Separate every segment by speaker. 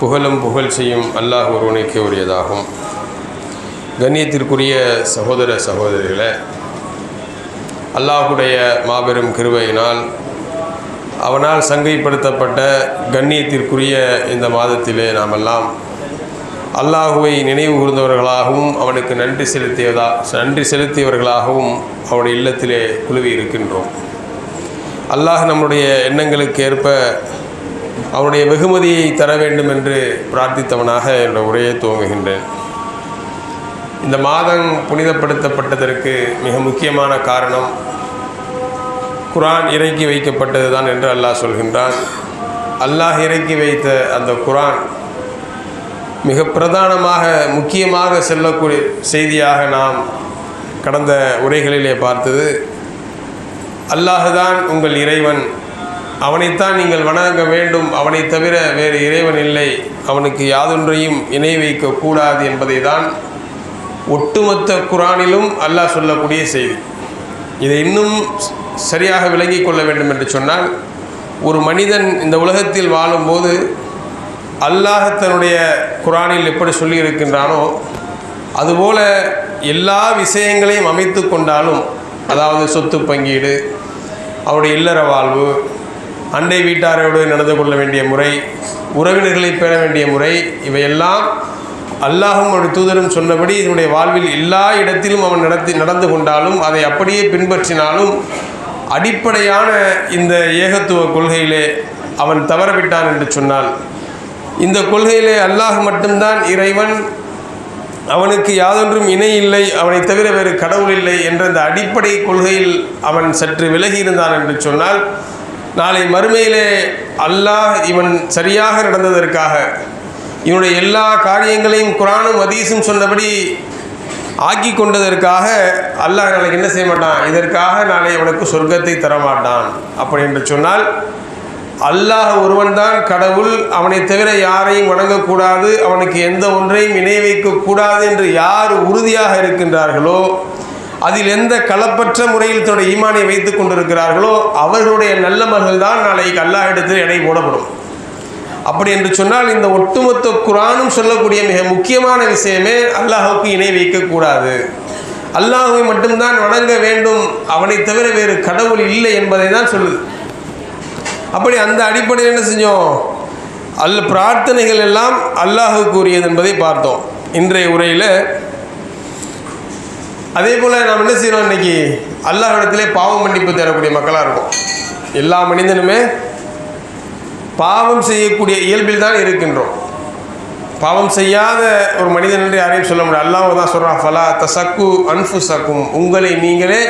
Speaker 1: புகழும் புகழ் செய்யும் அல்லாஹ் ஒருவனுக்கு உரியதாகும். கண்ணியத்திற்குரிய சகோதர சகோதரிகளை அல்லாஹுடைய மாபெரும் கிருவையினால் அவனால் சங்கைப்படுத்தப்பட்ட கண்ணியத்திற்குரிய இந்த மாதத்திலே நாமெல்லாம் அல்லாஹுவை நினைவு கூர்ந்தவர்களாகவும் அவனுக்கு நன்றி செலுத்தியதா நன்றி செலுத்தியவர்களாகவும் அவனுடைய இல்லத்திலே குழுவி இருக்கின்றோம். அல்லாஹ் நம்முடைய எண்ணங்களுக்கு ஏற்ப அவருடைய வெகுமதியை தர வேண்டும் என்று பிரார்த்தித்தவனாக என்னோட உரையை துவங்குகின்றேன். இந்த மாதம் புனிதப்படுத்தப்பட்டதற்கு மிக முக்கியமான காரணம் குரான் இறக்கி வைக்கப்பட்டது தான் என்று அல்லாஹ் சொல்கின்றான். அல்லாஹ் இறக்கி வைத்த அந்த குரான் மிக பிரதானமாக முக்கியமாக செல்லக்கூடிய செய்தியாக நாம் கடந்த உரைகளிலே பார்த்தது. அல்லாஹுதான் உங்கள் இறைவன். அவனைத்தான் நீங்கள் வணங்க வேண்டும். அவனை தவிர வேறு இறைவன் இல்லை. அவனுக்கு யாதொன்றையும் இணை வைக்கக்கூடாது என்பதை தான் ஒட்டுமொத்த குரானிலும் அல்லாஹ் சொல்லக்கூடிய செய்தி. இதை இன்னும் சரியாக விளங்கிக் கொள்ள வேண்டும் என்று சொன்னால் ஒரு மனிதன் இந்த உலகத்தில் வாழும்போது அல்லாஹ் தன்னுடைய குரானில் எப்படி சொல்லியிருக்கின்றானோ அதுபோல எல்லா விஷயங்களையும் அமைத்து கொண்டாலும் அதாவது சொத்து பங்கீடு அவருடைய இல்லற வாழ்வு அண்டை வீட்டாரோடு நடந்து கொள்ள வேண்டிய முறை உறவினர்களை பெற வேண்டிய முறை இவையெல்லாம் அல்லாஹும் ஒரு தூதரும் சொன்னபடி இதனுடைய வாழ்வில் எல்லா இடத்திலும் அவன் நடத்தி நடந்து கொண்டாலும் அதை அப்படியே பின்பற்றினாலும் அடிப்படையான இந்த ஏகத்துவ கொள்கையிலே அவன் தவறவிட்டான் என்று சொன்னால் இந்த கொள்கையிலே அல்லாஹ் மட்டும்தான் இறைவன் அவனுக்கு யாதொன்றும் இணை இல்லை அவனை தவிர வேறு கடவுள் இல்லை என்ற அந்த அடிப்படை கொள்கையில் அவன் சற்று விலகி இருந்தான் என்று சொன்னால் நாளை மறுமையிலே அல்லாஹ் இவன் சரியாக நடந்ததற்காக இவனுடைய எல்லா காரியங்களையும் குரானும் அதீசும் சொன்னபடி ஆக்கி கொண்டதற்காக அல்லாஹ் நாளைக்கு என்ன செய்ய மாட்டான்? இதற்காக நாளை அவனுக்கு சொர்க்கத்தை தரமாட்டான். அப்படி என்று சொன்னால் அல்லாஹ் ஒருவன்தான் கடவுள் அவனை தவிர யாரையும் வணங்கக்கூடாது அவனுக்கு எந்த ஒன்றையும் இணை வைக்கக்கூடாது என்று யார் உறுதியாக இருக்கின்றார்களோ அதில் எந்த களப்பற்ற முறையில் தன்னுடைய ஈமானை வைத்து கொண்டிருக்கிறார்களோ அவர்களுடைய நல்ல மகள் தான் நாளைக்கு அல்லாஹ் இடத்தில் எடை போடப்படும். அப்படி என்று சொன்னால் இந்த ஒட்டுமொத்த குரானும் சொல்லக்கூடிய மிக முக்கியமான விஷயமே அல்லாஹுக்கு இணை வைக்கக்கூடாது. அல்லாஹுவை மட்டும்தான் வணங்க வேண்டும். அவனை தவிர வேறு கடவுள் இல்லை என்பதை தான் சொல்லுது. அப்படி அந்த அடிப்படையில் என்ன செஞ்சோம்? அல்ல பிரார்த்தனைகள் எல்லாம் அல்லாஹுக்கு உரியது என்பதை பார்த்தோம். இன்றைய உரையில் அதே போல் நாம் என்ன செய்கிறோம் இன்னைக்கு? இடத்துல பாவம் மன்னிப்பு தரக்கூடிய மக்களாக இருக்கும். எல்லா மனிதனுமே பாவம் செய்யக்கூடிய இயல்பில் தான் இருக்கின்றோம். பாவம் செய்யாத ஒரு மனிதன் என்று யாரையும் சொல்ல முடியாது. அல்லாஹ் தான் சொல்கிறான் ஃபலா தசக்கு அன்ஃபு சக்கும் உங்களை நீங்களே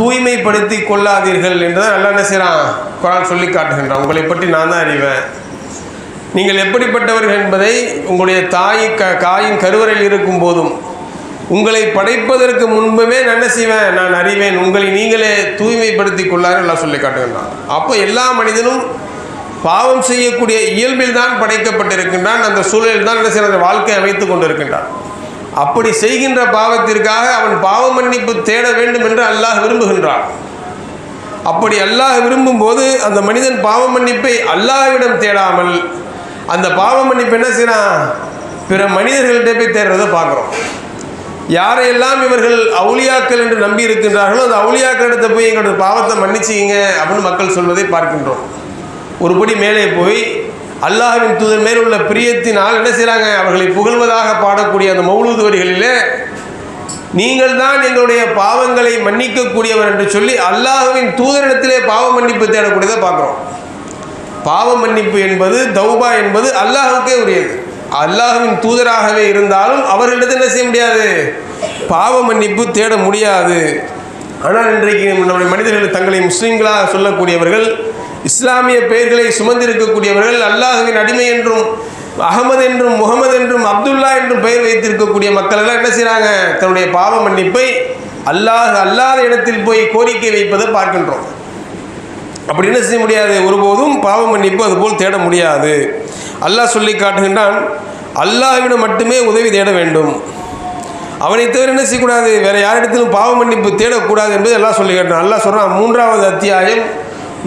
Speaker 1: தூய்மைப்படுத்தி கொள்ளாதீர்கள் என்று தான் நல்லா என்ன செய்கிறான் குரான் சொல்லி காட்டுகின்றான். உங்களை பற்றி நான் தான் அறிவேன். நீங்கள் எப்படிப்பட்டவர்கள் என்பதை உங்களுடைய தாய் க காயின் கருவறையில் இருக்கும் போதும் உங்களை படைப்பதற்கு முன்புமே நான் என்ன செய்வேன்? நான் அறிவேன். உங்களை நீங்களே தூய்மைப்படுத்தி கொள்ளாரு எல்லாம் சொல்லி காட்டுகின்றான் அப்போ எல்லா மனிதனும் பாவம் செய்யக்கூடிய இயல்பில் தான் படைக்கப்பட்டிருக்கின்றான். அந்த சூழலில் தான் என்ன செய்கிற வாழ்க்கை அமைத்து கொண்டிருக்கின்றான். அப்படி செய்கின்ற பாவத்திற்காக அவன் பாவ மன்னிப்பு தேட வேண்டும் என்று அல்லாஹ் விரும்புகின்றான். அப்படி அல்லாஹ் விரும்பும் போது அந்த மனிதன் பாவ மன்னிப்பை அல்லாஹ்விடம் தேடாமல் அந்த பாவ மன்னிப்பு என்ன செய்யறான் பிற மனிதர்கள்ட்ட போய் தேடுறதை பார்க்குறோம். யாரையெல்லாம் இவர்கள் அவுளியாக்கள் என்று நம்பி இருக்கின்றார்களோ அந்த அவுளியாக்களிடத்தை போய் எங்களோட பாவத்தை மன்னிச்சிங்க அப்படின்னு மக்கள் சொல்வதை பார்க்கின்றோம். ஒருபடி மேலே போய் அல்லாஹின் தூதர் மேல் உள்ள பிரியத்தினால் என்ன செய்கிறாங்க அவர்களை புகழ்வதாக பாடக்கூடிய அந்த மௌலூது வரிகளிலே நீங்கள் தான் எங்களுடைய பாவங்களை மன்னிக்கக்கூடியவர் என்று சொல்லி அல்லாஹுவின் தூதரிடத்திலே பாவ மன்னிப்பு தேடக்கூடியதை பார்க்குறோம். பாவ மன்னிப்பு என்பது தௌபா என்பது அல்லாஹுக்கே உரியது. அல்லாஹுவின் தூதராகவே இருந்தாலும் அவர்களிடத்தில் என்ன செய்ய முடியாது? பாவ மன்னிப்பு தேட முடியாது. ஆனால் இன்றைக்கு நம்முடைய மனிதர்கள் தங்களை முஸ்லீம்களாக சொல்லக்கூடியவர்கள் இஸ்லாமிய பெயர்களை சுமந்திருக்கக்கூடியவர்கள் அல்லாஹுவின் அடிமை என்றும் அகமது என்றும் முகமது என்றும் அப்துல்லா என்றும் பெயர் வைத்திருக்கக்கூடிய மக்கள் எல்லாம் என்ன செய்கிறாங்க தன்னுடைய பாவ மன்னிப்பை அல்லாஹ் அல்லாத இடத்தில் போய் கோரிக்கை வைப்பதை பார்க்கின்றோம். அப்படி என்ன செய்ய முடியாது? ஒருபோதும் பாவ மன்னிப்பு அதுபோல் தேட முடியாது. அல்லாஹ் சொல்லி காட்டுகின்றான் அல்லாஹ்விடம் மட்டுமே உதவி தேட வேண்டும். அவனை தவிர என்ன செய்யக்கூடாது? வேறு யாரிடத்திலும் பாவ மன்னிப்பு தேடக்கூடாது என்பது எல்லாம் சொல்லி காட்டுறான் அல்லாஹ் சொல்கிறான் மூன்றாவது அத்தியாயம்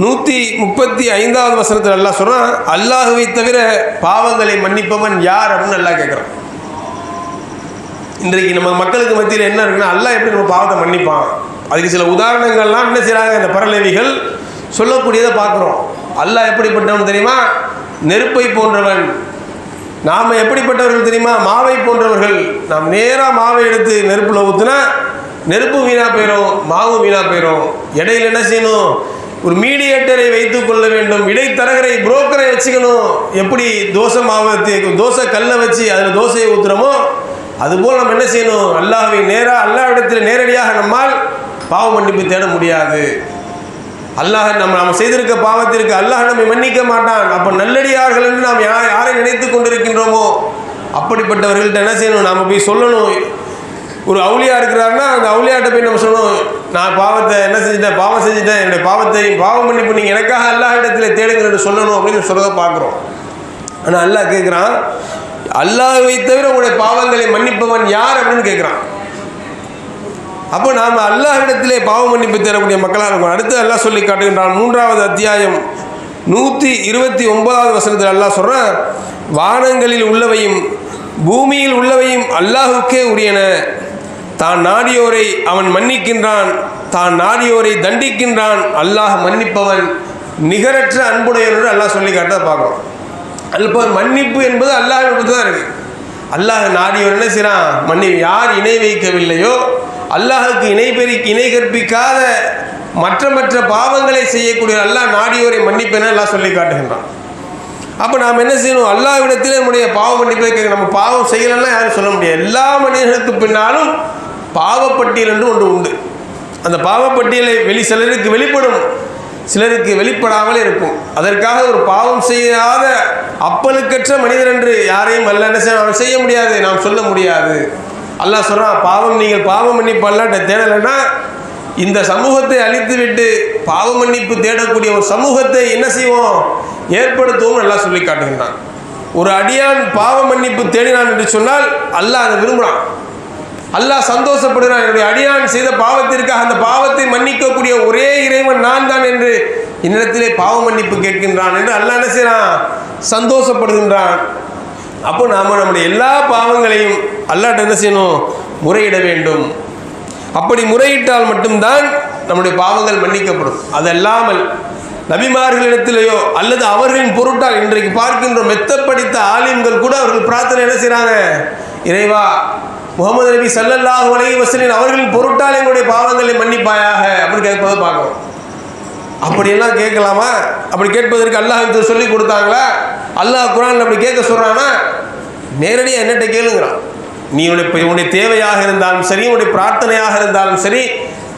Speaker 1: நூற்றி முப்பத்தி ஐந்தாவது வசனத்தில் அல்லாஹ் சொல்கிறான் அல்லாஹுவை தவிர பாவங்களை மன்னிப்பவன் யார்? அப்படின்னு நல்லா கேட்குறான். இன்றைக்கு நம்ம மக்களுக்கு மத்தியில் என்ன இருக்குன்னா அல்லாஹ் எப்படி நம்ம பாவத்தை மன்னிப்பான்? அதுக்கு சில உதாரணங்கள்லாம் என்ன செய்கிறாங்க இந்த பரலவிகள் சொல்லக்கூடியதை பார்க்குறோம். அல்லாஹ் எப்படிப்பட்டவன் தெரியுமா? நெருப்பை போன்றவன். நாம் எப்படிப்பட்டவர்கள் தெரியுமா? மாவை போன்றவர்கள். நாம் நேராக மாவை எடுத்து நெருப்பில் ஊற்றுனா நெருப்பு வீணாக போயிடும் மாவு வீணாக போயிடும் இடையில என்ன செய்யணும்? ஒரு மீடியேட்டரை வைத்து கொள்ள வேண்டும். இடைத்தரகரை புரோக்கரை வச்சுக்கணும். எப்படி தோசை மாவை தே- தோசை கல்லை வச்சு அதில் தோசையை ஊற்றுறோமோ அதுபோல் நம்ம என்ன செய்யணும்? அல்லாஹை நேராக அல்லா இடத்தில் நேரடியாக நம்மால் பாவ மன்னிப்பு தேட முடியாது. அல்லாஹ் நம்ம நாம் செய்திருக்க பாவத்திற்கு அல்லாஹ் நம்மை மன்னிக்க மாட்டான். அப்போ நல்லடியார்கள் என்று நாம் யா யாரை நினைத்து கொண்டிருக்கின்றோமோ? அப்படிப்பட்டவர்கள்ட்ட என்ன செய்யணும்? நாம் போய் சொல்லணும். ஒரு அவுளியா இருக்கிறாருன்னா அந்த அவுளியாட்ட போய் நம்ம சொல்லணும் நான் பாவத்தை என்ன செஞ்சுட்டேன்? பாவம் செஞ்சுட்டேன். என்னுடைய பாவத்தை பாவம் மன்னிப்பு நீங்கள் எனக்காக அல்லாஹ் இடத்துல தேடுங்கன்னு சொல்லணும். அப்படின்னு சொல்ல பார்க்குறோம். ஆனால் அல்லாஹ் கேட்குறான் அல்லாஹை தவிர உங்களுடைய பாவங்களை மன்னிப்பவன் யார்? அப்படின்னு கேட்குறான் அப்போ நாம் அல்லாஹிடத்திலே பாவ மன்னிப்பு தேடக்கூடிய மக்களாக இருக்கும். அடுத்து அல்லாஹ் சொல்லி காட்டுகின்றான் மூன்றாவது அத்தியாயம். நூற்றி இருபத்தி ஒன்பதாவது வசனத்தில் அல்லாஹ் சொல்கிறான் வானங்களில் உள்ளவையும் பூமியில் உள்ளவையும் அல்லாஹுக்கே உரியன. தான் நாடியோரை அவன் மன்னிக்கின்றான் தான் நாடியோரை தண்டிக்கின்றான். அல்லாஹ் மன்னிப்பவன் நிகரற்ற அன்புடையவனோடு அல்லாஹ் சொல்லி காட்டுறதை பார்க்குறோம் இப்போ மன்னிப்பு என்பது அல்லாஹ் தான் இருக்குது அல்லாஹ் நாடியோர் என்ன செய்கிறான் மன்னி யார் இணை வைக்கவில்லையோ அல்லாஹுக்கு இணை பெறி இணை கற்பிக்காத மற்ற மற்ற பாவங்களை செய்யக்கூடிய அல்லாஹ் நாடியோரை மன்னிப்பென எல்லாம் சொல்லி காட்டுகின்றான். அப்போ நாம் என்ன செய்யணும்? அல்லாவிடத்தில் நம்முடைய பாவம் மன்னிப்பை கேட்க நம்ம பாவம் செய்யலைன்னா யாரும் சொல்ல முடியாது. எல்லா மனிதர்களுக்கு பின்னாலும் பாவப்பட்டியல் என்று ஒன்று உண்டு. அந்த பாவப்பட்டியலை வெளி சிலருக்கு வெளிப்படும். சிலருக்கு வெளிப்படாமல் இருக்கும். அதற்காக ஒரு பாவம் செய்யாத அப்பலுக்கற்ற மனிதர் என்று யாரையும் அல்ல என்ன செய்ய செய்ய முடியாது. நாம் சொல்ல முடியாது. அல்லாஹ் சொல்கிறான் பாவம் நீங்கள் பாவம் மன்னிப்பு அல்லாட்ட தேடலைன்னா இந்த சமூகத்தை அழித்துவிட்டு பாவ மன்னிப்பு தேடக்கூடிய ஒரு சமூகத்தை என்ன செய்வோம்? ஏற்படுத்துவோம் நல்லா சொல்லி காட்டுகின்றான். ஒரு அடியான் பாவ மன்னிப்பு தேடினான் என்று சொன்னால் அல்லாஹ் அதை விரும்புகிறான் அல்லாஹ் சந்தோஷப்படுகிறான். என்னுடைய அடியான் செய்த பாவத்திற்காக அந்த பாவத்தை மன்னிக்கக்கூடிய ஒரே இறைவன் நான் தான் என்று என்னிடத்திலே பாவ மன்னிப்பு கேட்கின்றான் என்று அல்லாஹ் என்ன செய்கிறான் சந்தோஷப்படுகின்றான். அப்போ நாம் நம்முடைய எல்லா பாவங்களையும் அல்லாட்ட என்ன செய்யணும்? முறையிட வேண்டும். அப்படி முறையிட்டால் மட்டும்தான் நம்முடைய பாவங்கள் மன்னிக்கப்படும். அதல்லாமல் நபிமார்களிடத்திலேயோ அல்லது அவர்களின் பொருட்டால் இன்றைக்கு பார்க்கின்ற மெத்தப்படித்த ஆலிம்கள் கூட அவர்கள் பிரார்த்தனை என்ன செய்கிறாங்க இறைவா முகமது நபி சல்லல்லாஹ் உலகி வசலின் அவர்களின் பொருட்டால் எங்களுடைய பாவங்களை மன்னிப்பாயாக அப்படின்னு கேட்பதை பார்க்கணும் அப்படியெல்லாம் கேட்கலாமா? அப்படி கேட்பதற்கு அல்லாஹ் இது சொல்லி கொடுத்தாங்களா? அல்லாஹ் குரான் அப்படி கேட்க சொல்கிறானா நேரடியாக என்னட்ட கேளுங்கிறான். நீ உன்னுடைய உன்னுடைய தேவையாக இருந்தாலும் சரி உன்னுடைய பிரார்த்தனையாக இருந்தாலும் சரி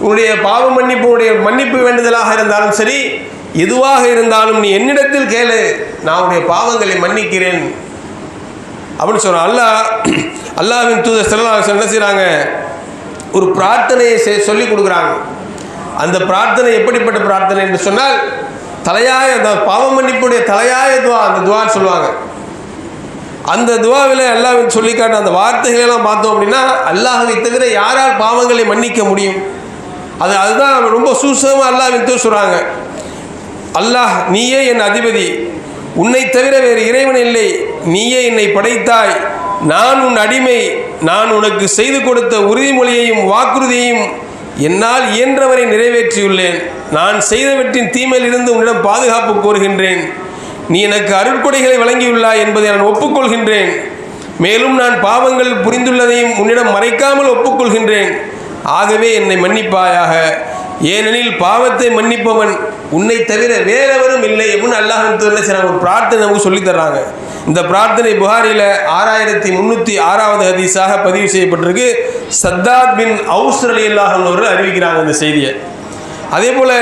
Speaker 1: உன்னுடைய பாவ மன்னிப்பு உன்னுடைய மன்னிப்பு வேண்டுதலாக இருந்தாலும் சரி எதுவாக இருந்தாலும் நீ என்னிடத்தில் கேளு. நான் உன்னுடைய பாவங்களை மன்னிக்கிறேன். அப்படின்னு சொல்கிறான் அல்லாஹ் அல்லாஹ்வின் தூதர் ஸல்லல்லாஹு என்ன செய்கிறாங்க ஒரு பிரார்த்தனையை செ சொல்லி கொடுக்குறாங்க. அந்த பிரார்த்தனை எப்படிப்பட்ட பிரார்த்தனை என்று சொன்னால் தலையாய அந்த பாவ மன்னிப்புடைய தலையாய துவா அந்த துவான்னு சொல்லுவாங்க. அந்த துவாவில் அல்லாஹ் சொல்லி காட்டின அந்த வார்த்தைகளெல்லாம் பார்த்தோம் அப்படின்னா அல்லாஹை தவிர யாரால் பாவங்களை மன்னிக்க முடியும்? அது அதுதான் ரொம்ப சூசகமாக அல்லாஹ்வின் தூதர் சொல்கிறாங்க அல்லாஹ் நீயே என் அதிபதி. உன்னை தவிர வேறு இறைவன் இல்லை. நீயே என்னை படைத்தாய். நான் உன் அடிமை. நான் உனக்கு செய்து கொடுத்த உறுதிமொழியையும் வாக்குறுதியையும் என்னால் இயன்றவரை நிறைவேற்றியுள்ளேன். நான் செய்தவற்றின் தீமையிலிருந்து உன்னிடம் பாதுகாப்பு கோருகின்றேன். நீ எனக்கு அருட்கொடைகளை வழங்கியுள்ளாய் என்பதை நான் ஒப்புக்கொள்கின்றேன். மேலும் நான் பாவங்கள் புரிந்துள்ளதையும் உன்னிடம் மறைக்காமல் ஒப்புக்கொள்கின்றேன். ஆகவே என்னை மன்னிப்பாயாக. ஏனெனில் பாவத்தை மன்னிப்பவன் உன்னை தவிர வேறெவரும் இல்லை அப்படின்னு அல்லாஹ் சில ஒரு பிரார்த்தனை நமக்கு சொல்லித் தர்றாங்க. இந்த பிரார்த்தனை புகாரியில் ஆறாயிரத்தி முந்நூற்றி ஆறாவது ஹதீஸாக பதிவு செய்யப்பட்டிருக்கு. சத்தாத் பின் அவுஸ்ரலி அலி அவர்கள் அறிவிக்கிறாங்க இந்த செய்தியை. அதே போல்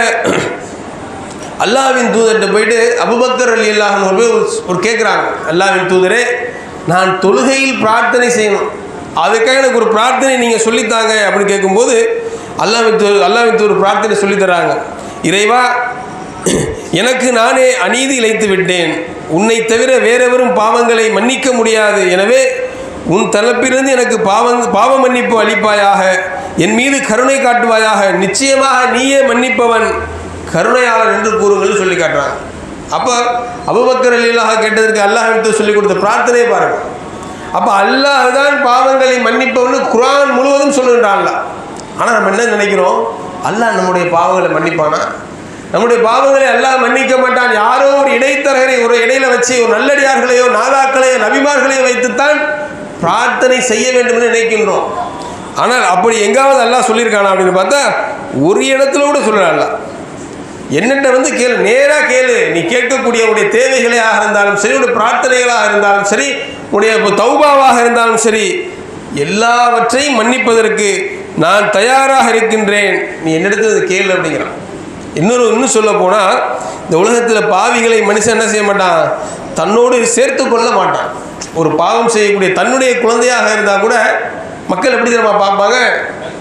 Speaker 1: அல்லாவின் தூதர்கிட்ட போயிட்டு அபுபக்கர் அலி அல்லாஹன் போய் ஒரு- ஒரு கேட்குறாங்க அல்லாஹ்வின் தூதரே நான் தொழுகையில் பிரார்த்தனை செய்யணும். அதுக்காக எனக்கு ஒரு பிரார்த்தனை நீங்கள் சொல்லித்தாங்க. அப்படின்னு கேட்கும்போது அல்லாவின் தூ அல்லாவின் தூர் பிரார்த்தனை சொல்லித் தராங்க இறைவா எனக்கு நானே அநீதி இழைத்து விட்டேன். உன்னை தவிர வேறெவரும் பாவங்களை மன்னிக்க முடியாது. எனவே உன் தரப்பிலிருந்து எனக்கு பாவம் பாவ மன்னிப்பு அளிப்பாயாக. என் மீது கருணை காட்டுவாயாக. நிச்சயமாக நீயே மன்னிப்பவன். கருணையாளர் என்று கூறுங்கள் சொல்லி காட்டுறாங்க. அப்போ அபுபக்கர் அலிலாக கேட்டதற்கு அல்லாஹ் விட்டு சொல்லி கொடுத்த பிரார்த்தனையை பாருங்கள் அப்போ அல்லாஹ் தான் பாவங்களை மன்னிப்பவனு குரான் முழுவதும் சொல்லுகின்றான் ஆனால் நம்ம என்ன நினைக்கிறோம்? அல்லாஹ் நம்முடைய பாவங்களை மன்னிப்பானா? நம்முடைய பாவங்களை அல்லாஹ் மன்னிக்க மாட்டான். யாரோ ஒரு இடைத்தரகரை ஒரு இடையில வச்சு ஒரு நல்லடியார்களையோ நாதாக்களையோ நபிமார்களையோ வைத்துத்தான் பிரார்த்தனை செய்ய வேண்டும் என்று நினைக்கின்றோம். ஆனால் அப்படி எங்காவது அல்லாஹ் சொல்லியிருக்கானா அப்படின்னு பார்த்தா ஒரு இடத்துல கூட சொல்லலாம் என்னட்ட வந்து கேளு நேராக கேளு. நீ கேட்கக்கூடிய உடைய தேவைகளாக இருந்தாலும் சரி உடைய பிரார்த்தனைகளாக இருந்தாலும் சரி உடைய தௌபாவாக இருந்தாலும் சரி எல்லாவற்றையும் மன்னிப்பதற்கு நான் தயாராக இருக்கின்றேன். நீ என்னிடத்தில் அதை கேளு அப்படிங்கிறான். இன்னொரு இன்னும் சொல்ல போனால் இந்த உலகத்தில் பாவிகளை மனுஷன் என்ன செய்ய மாட்டான்? தன்னோடு சேர்த்து கொள்ள மாட்டான். ஒரு பாவம் செய்யக்கூடிய தன்னுடைய குழந்தையாக இருந்தால் கூட மக்கள் எப்படி தெரியுமா பார்ப்பாங்க?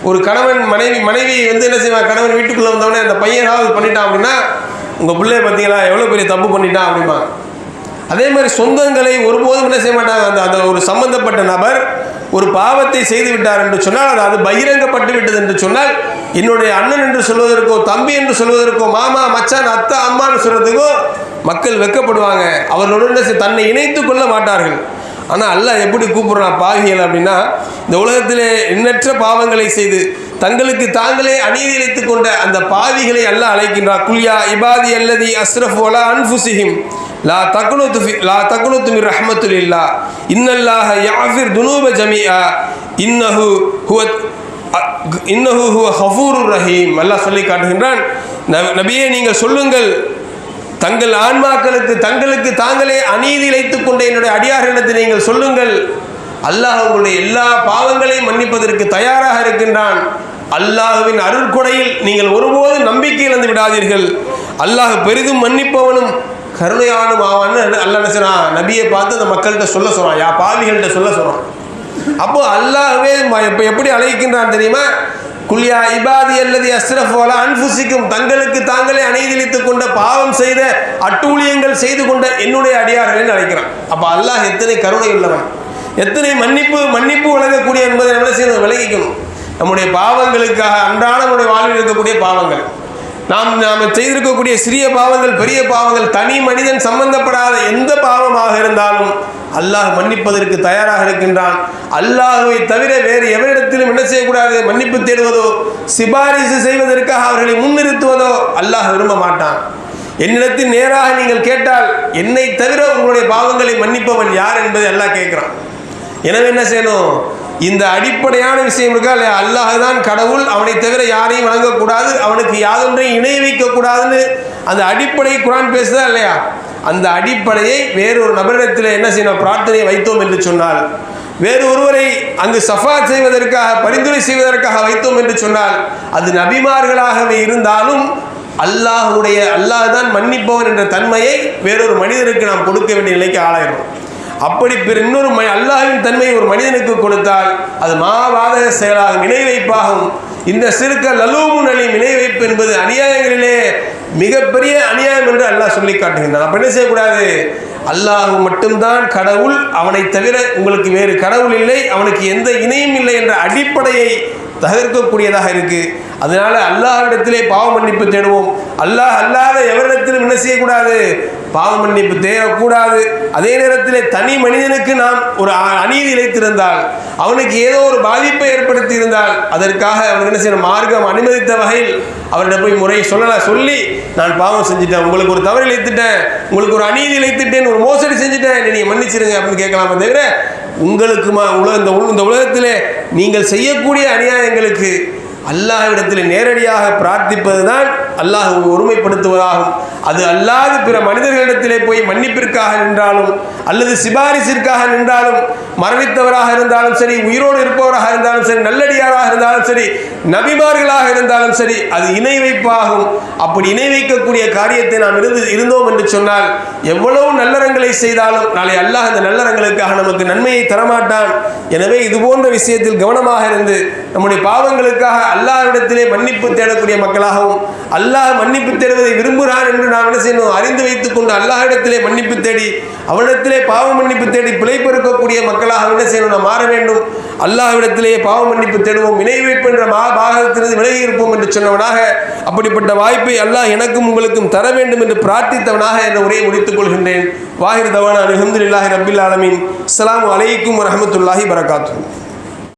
Speaker 1: ஒரு கணவன் மனைவி மனைவி வந்து என்ன செய்வான் கணவன் வீட்டுக்குள்ளே வந்தவொடனே அந்த பையன் ஏதாவது பண்ணிட்டான் அப்படின்னா உங்கள் பிள்ளை பார்த்தீங்களா? எவ்வளோ பெரிய தப்பு பண்ணிட்டான்? அப்படிமா அதே மாதிரி சொந்தங்களை ஒருபோதும் என்ன செய்ய மாட்டாங்க. அந்த அந்த ஒரு சம்பந்தப்பட்ட நபர் ஒரு பாவத்தை செய்து விட்டார் என்று சொன்னால் அது அது பகிரங்கப்பட்டு விட்டது என்று சொன்னால் என்னுடைய அண்ணன் என்று சொல்வதற்கோ தம்பி என்று சொல்வதற்கோ மாமா மச்சான் அத்தை அம்மான்னு சொல்கிறதுக்கோ மக்கள் வெட்கப்படுவாங்க அவர்களுடன் தன்னை இணைத்து கொள்ள மாட்டார்கள். ஆனால் அல்லாஹ் எப்படி கூப்பிட்றான் பாவிகள் அப்படின்னா இந்த உலகத்திலே எண்ணற்ற பாவங்களை செய்து தங்களுக்கு தாங்களே அநீதி கொண்ட அந்த பாவிகளை அல்லாஹ் அழைக்கின்றார் குல்யா இபாதி அல்லதி அஸ்ரஃப் வலா அன்ஃபுசிஹிம் லா தக்குனுத்து துஃபி லா தக்குனுத்து மிர் ரஹமத்துல் இல்லா இன்னல்லாஹ யாஃபிர் துனூப ஜமியா இன்னஹு ஹுவத் இன்னஹு ஹுவ ஹஃபூர் ரஹீம். அல்லாஹ் சொல்லி காட்டுகின்றான் நபியே நீங்கள் சொல்லுங்கள். தங்கள் ஆன்மாக்களுக்கு தங்களுக்கு தாங்களே அநீதி இழைத்துக் கொண்ட என்னுடைய அடியார்களிடத்தை நீங்கள் சொல்லுங்கள். அல்லாஹ் உங்களுடைய எல்லா பாவங்களையும் மன்னிப்பதற்கு தயாராக இருக்கின்றான். அல்லாஹுவின் அருட்கொடையில் நீங்கள் ஒருபோது நம்பிக்கை இழந்து விடாதீர்கள். அல்லாஹ் பெரிதும் மன்னிப்பவனும் கருணையானும் ஆவான்னு அல்ல என்ன நபியை பார்த்து அந்த மக்கள்கிட்ட சொல்ல சொல்கிறான் யா பாவிகள்கிட்ட சொல்ல சொல்கிறான் அப்போ அல்லாஹவே ம- எப்படி அழைக்கின்றான் தெரியுமா? குல்யா இபாதி அல்லது அஸ்ரஃப் வலா அன்புசிக்கும் தங்களுக்கு தாங்களே அணைதளித்துக் கொண்ட பாவம் செய்த அட்டூழியங்கள் செய்து கொண்ட என்னுடைய அடியார்கள்னு அழைக்கிறான். அப்போ அல்லாஹ் எத்தனை கருணை உள்ளவன். எத்தனை மன்னிப்பு மன்னிப்பு வழங்கக்கூடிய என்பதை நம்ம என்ன செய்யணும்? விளங்கிக்கணும். நம்முடைய பாவங்களுக்காக அன்றாட நம்முடைய வாழ்வில் இருக்கக்கூடிய பாவங்கள். நாம் நாம் செய்திருக்கக்கூடிய சிறிய பாவங்கள் பெரிய பாவங்கள் தனி மனிதன் சம்பந்தப்படாத எந்த பாவமாக இருந்தாலும் அல்லாஹ் மன்னிப்பதற்கு தயாராக இருக்கின்றான். அல்லாஹுவை தவிர வேறு எவரிடத்திலும் என்ன செய்யக்கூடாது? மன்னிப்பு தேடுவதோ சிபாரிசு செய்வதற்காக அவர்களை முன்னிறுத்துவதோ அல்லாஹ் விரும்ப மாட்டான். என்னிடத்தில் நேராக நீங்கள் கேட்டால் என்னை தவிர உங்களுடைய பாவங்களை மன்னிப்பவன் யார் என்பதை எல்லாம் கேட்குறான். எனவே என்ன செய்யணும்? இந்த அடிப்படையான விஷயம் இருக்கா இல்லையா அல்லாஹ் தான் கடவுள் அவனை தவிர யாரையும் வணங்கக்கூடாது அவனுக்கு யாதொன்றையும் இணை வைக்கக்கூடாதுன்னு அந்த அடிப்படை குரான் பேசுதா இல்லையா? அந்த அடிப்படையை வேறொரு நபரிடத்தில் என்ன செய்யணும்? பிரார்த்தனையை வைத்தோம் என்று சொன்னால் வேறு ஒருவரை அங்கு சஃபா செய்வதற்காக பரிந்துரை செய்வதற்காக வைத்தோம் என்று சொன்னால் அது நபிமார்களாகவே இருந்தாலும் அல்லாஹுடைய அல்லாஹ் தான் மன்னிப்பவன் என்ற தன்மையை வேறொரு மனிதருக்கு நாம் கொடுக்க வேண்டிய நிலைக்கு ஆளாயிரும் அப்படி பிற இன்னொரு ம அல்லாஹ்வின் தன்மையை ஒரு மனிதனுக்கு கொடுத்தால் அது மாவாத செயலாகும் இணை வைப்பாகும். இந்த சிறுக்க லலூமுன் அலி இணை வைப்பு என்பது அநியாயங்களிலே மிகப்பெரிய அநியாயம் என்று அல்லாஹ் சொல்லி காட்டுகின்றான் அப்ப என்ன செய்யக்கூடாது? அல்லாஹ் மட்டும்தான் கடவுள் அவனை தவிர உங்களுக்கு வேறு கடவுள் இல்லை அவனுக்கு எந்த இணையும் இல்லை என்ற அடிப்படையை தகர்க்கக்கூடியதாக இருக்குது அதனால அல்லாஹிடத்திலே பாவ மன்னிப்பு தேடுவோம். அல்லாஹ் அல்லாத எவரிடத்திலும் என்ன செய்யக்கூடாது? பாவ மன்னிப்பு தேடக்கூடாது. அதே நேரத்தில் தனி மனிதனுக்கு நாம் ஒரு அநீதி இழைத்திருந்தால் அவனுக்கு ஏதோ ஒரு பாதிப்பை ஏற்படுத்தி இருந்தால் அதற்காக அவனுக்கு என்ன செய்யணும்? மார்க்கம் அனுமதித்த வகையில் அவர்கிட்ட போய் முறையை சொல்லலாம் சொல்லி நான் பாவம் செஞ்சுட்டேன் உங்களுக்கு ஒரு தவறு இழைத்துட்டேன் உங்களுக்கு ஒரு அநீதி இழைத்துட்டேன் ஒரு மோசடி செஞ்சுட்டேன் நீங்கள் மன்னிச்சிருங்க அப்படின்னு கேட்கலாமே தவிர உங்களுக்குமா உலக இந்த உல- இந்த உலகத்திலே நீங்கள் செய்யக்கூடிய அநியாயங்களுக்கு அல்லாஹ்விடத்தில் நேரடியாக பிரார்த்திப்பது தான் அல்லாஹ் ஒருமைப்படுத்துவதாகும் அது அல்லாது பிற மனிதர்களிடத்திலே போய் மன்னிப்பிற்காக நின்றாலும் அல்லது சிபாரிசிற்காக நின்றாலும் மரணித்தவராக இருந்தாலும் சரி உயிரோடு இருப்பவராக இருந்தாலும் சரி நல்லடியாராக இருந்தாலும் சரி நபிமார்களாக இருந்தாலும் சரி அது இணை வைப்பாகும். அப்படி இணை வைக்கக்கூடிய காரியத்தை நாம் இருந்து இருந்தோம் என்று சொன்னால் எவ்வளவு நல்லறங்களை செய்தாலும் நாளை அல்லாஹ் அந்த நல்லறங்களுக்காக நமக்கு நன்மையை தரமாட்டான். எனவே இது போன்ற விஷயத்தில் கவனமாக இருந்து நம்முடைய பாவங்களுக்காக அல்லாஹ்விடத்திலே மன்னிப்பு தேடக்கூடிய மக்களாகவும் அல்லாஹ் மன்னிப்பு தேடுவதை விரும்புகிறார் என்று நாம் என்ன செய்யணும்? அறிந்து வைத்துக் கொண்டு அல்லாஹிடத்திலே மன்னிப்பு தேடி அவனிடத்திலே பாவ மன்னிப்பு தேடி பிழை பெருக்கக்கூடிய மக்களாக என்ன செய்யணும்? நாம் மாற வேண்டும். அல்லாஹ்விடத்திலேயே பாவ மன்னிப்பு தேடுவோம். இணை வைப்பு என்ற மா பாகத்திலிருந்து விலகி இருப்போம் என்று சொன்னவனாக அப்படிப்பட்ட வாய்ப்பை அல்லாஹ் எனக்கும் உங்களுக்கும் தர வேண்டும் என்று பிரார்த்தித்தவனாக என்ற உரையை முடித்துக் கொள்கின்றேன். வாஹிர் தவானா. அலமதுல்லாஹி ரபில் ஆலமின். அஸ்லாம் வலைக்கும் வரமத்துல்லாஹி வரகாத்துஹு